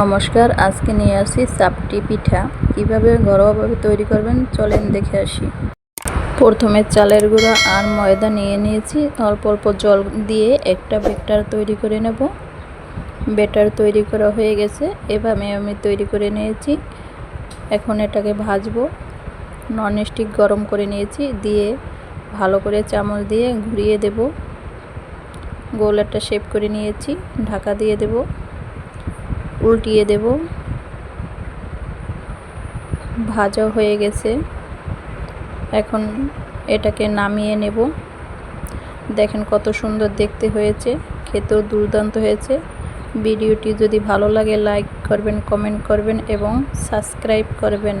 নমস্কার, আজকে নিয়ে আসি চাপটি পিঠা। কীভাবে ঘরোয়াভাবে তৈরি করবেন চলেন দেখে আসি। প্রথমে চালের গুঁড়া আর ময়দা নিয়ে নিয়েছি। অল্প অল্প জল দিয়ে একটা বেটার তৈরি করে নেব। বেটার তৈরি করা হয়ে গেছে। এভাবে আমি তৈরি করে নিয়েছি। এখন এটাকে ভাজবো। ননস্টিক গরম করে নিয়েছি। দিয়ে ভালো করে চামচ দিয়ে ঘুরিয়ে দেব। গোল একটা শেপ করে নিয়েছি। ঢাকা দিয়ে দেবো। উল্টিয়ে দেব। ভাজা হয়ে গেছে। এখন এটাকে নামিয়ে নেব। দেখেন কত সুন্দর দেখতে হয়েছে, খেতেও দুর্দান্ত হয়েছে। ভিডিওটি যদি ভালো লাগে, লাইক করবেন, কমেন্ট করবেন এবং সাবস্ক্রাইব করবেন।